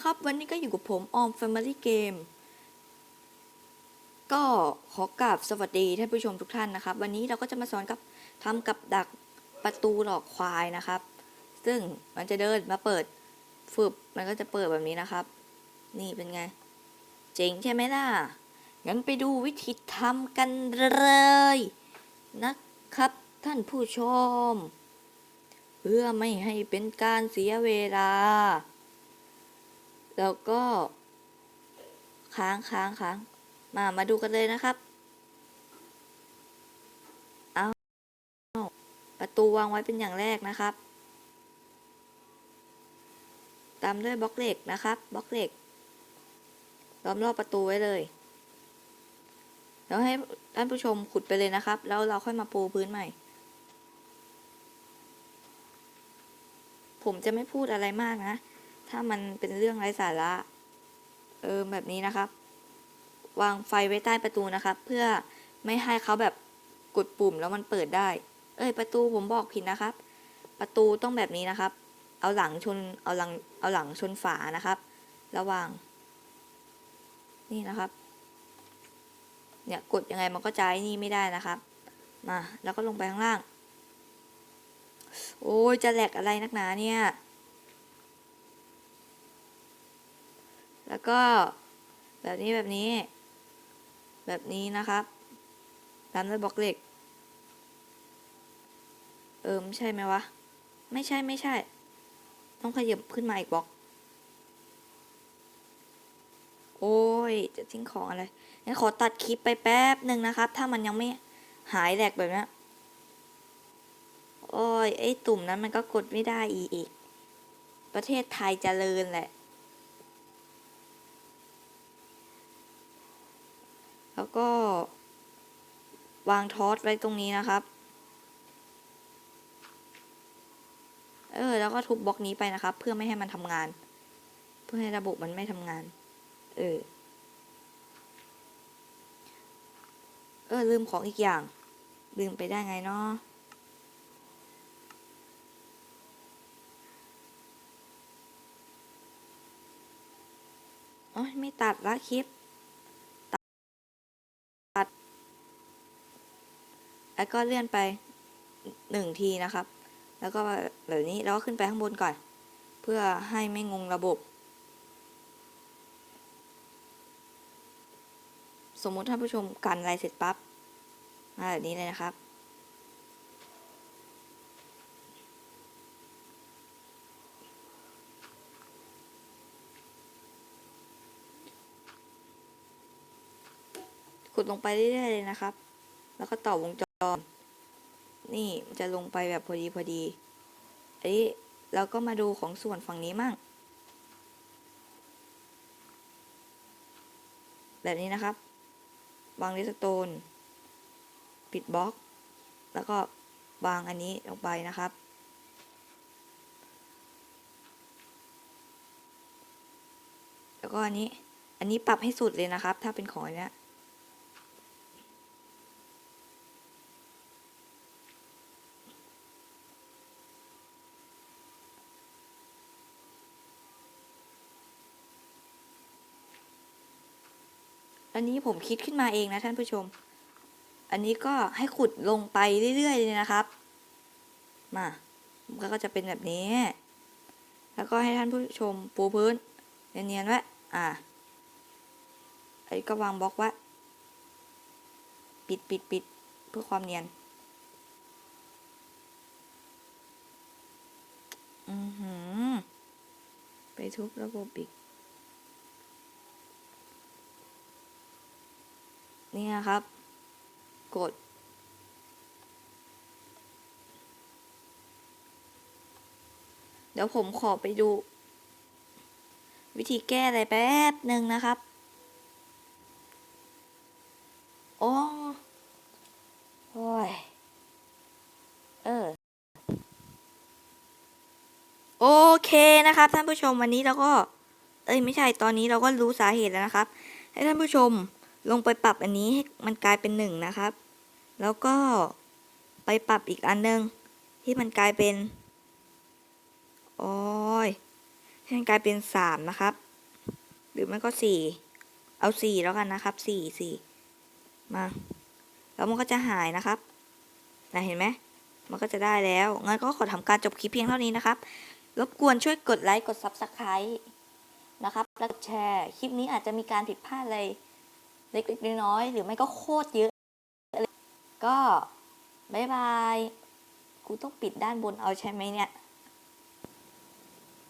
นะครับ วันนี้ก็อยู่กับผมออม Family Game ก็ขอกราบสวัสดีท่านผู้ชมทุกท่านนะครับ วันนี้เราก็จะมาสอนกับทำกับดักประตูหลอกควายนะครับ ซึ่งมันจะเดินมาเปิดฝึบมันก็จะเปิดแบบนี้นะครับ นี่เป็นไง เจ๋งใช่ไหมล่ะ งั้นไปดูวิธีทำกันเลยนะครับท่านผู้ชม เพื่อไม่ให้เป็นการเสียเวลา แล้วก็ ค้างค้างค้างมามาดูกันเลยนะครับ เอาประตูวางไว้เป็นอย่างแรกนะครับ ตามด้วยบล็อกเหล็กนะครับ บล็อกเหล็กล้อมรอบประตูไว้เลย แล้วให้ท่านผู้ชมขุดไปเลยนะครับ แล้วเราค่อยมาปูพื้นใหม่ ผมจะไม่พูดอะไรมากนะ ถ้ามันเป็นเรื่องไร้สาระ เออแบบนี้นะครับ วางไฟไว้ใต้ประตูนะครับ เพื่อไม่ให้เขาแบบกดปุ่มแล้วมันเปิดได้ เอ้ยประตูผมบอกผิดนะครับ ประตูต้องแบบนี้นะครับ เอาหลังชนเอาหลังเอาหลังชนฝานะครับ ระวาง นี่นะครับ เนี่ยกดยังไงมันก็จะไอ้นี่ไม่ได้นะครับ มาแล้วก็ลงไปข้างล่าง โอ้ยจะแหลกอะไรนักหนาเนี่ย แล้วก็แบบนี้แบบนี้ แบบนี้นะครับตามด้วยบล็อกเหล็ก เออไม่ใช่ไหมวะ ไม่ใช่ไม่ใช่ ต้องขยับขึ้นมาอีกบล็อก โอ้ย จะทิ้งของอะไร งั้นขอตัดคลิปไปแป๊บหนึ่งนะครับ ถ้ามันยังไม่หายแหลกแบบนี้โอ้ย ไอ้ตุ่มนั้นมันก็กดไม่ได้อีอีกประเทศไทยเจริญแหละ แล้วก็ วางทอสไว้ตรงนี้นะครับ เออ แล้วก็ทุบบล็อกนี้ไปนะครับ เพื่อไม่ให้มันทำงาน เพื่อให้ระบบมันไม่ทำงาน เออ เออลืมของอีกอย่าง ลืมไปได้ไงเนาะโอ้ยไม่ตัดละคลิป ตัด แล้วก็เลื่อนไปหนึ่งทีนะครับ แล้วก็แบบนี้แล้วก็ขึ้นไปข้างบนก่อน เพื่อให้ไม่งงระบบ สมมุติท่านผู้ชมกันอะไรเสร็จปั๊บมาแบบนี้เลยนะครับ ขุดลงไปเรื่อยๆเลยนะครับ แล้วก็ต่อวงจร นี่จะลงไปแบบพอดีพอดี อันนี้เราก็มาดูของส่วนฝั่งนี้มั่ง แบบนี้นะครับ วางลิสโตน ปิดบล็อก แล้วก็วางอันนี้ลงไปนะครับ แล้วก็อันนี้ อันนี้ปรับให้สุดเลยนะครับ ถ้าเป็นของอันเนี้ย อันนี้ผมคิดขึ้นมาเองนะท่านผู้ชม อันนี้ก็ให้ขุดลงไปเรื่อยๆเลยนะครับ มาก็จะเป็นแบบนี้ แล้วก็ให้ท่านผู้ชมปูพื้นเนียนๆไว้อ่าไอ้ก็วางบล็อกไว้ปิดปิดปิดเพื่อความเนียน อือหือ ไปทุบระบบอีก นี่นะครับ กด เดี๋ยวผมขอไปดู วิธีแก้อะไรแป๊บหนึ่งนะครับโอ้โอ้ย เออ โอเคนะครับ ท่านผู้ชมวันนี้เราก็ เอ้ยไม่ใช่ตอนนี้เราก็รู้สาเหตุแล้วนะครับ ให้ท่านผู้ชม ลงไปปรับอันนี้ให้มันกลายเป็นหนึ่งนะครับ แล้วก็ไปปรับอีกอันหนึง ที่มันกลายเป็นโอ้ยให้มันกลายเป็นสามนะครับ หรือไม่ก็สี่เอาสี่แล้วกันนะครับสี่สี่มาแล้วมันก็จะหายนะครับนะเห็นไหมมันก็จะได้แล้ว งั้นก็ขอทำการจบคลิปเพียงเท่านี้นะครับ รบกวนช่วยกดไลค์ กด Subscribe นะครับ แล้วกดแชร์ คลิปนี้อาจจะมีการผิดพลาดอะไร เล็กๆน้อยๆหรือไม่ก็โคตรเยอะก็บายบายกูต้องปิดด้านบนเอาใช่ไหมเนี่ย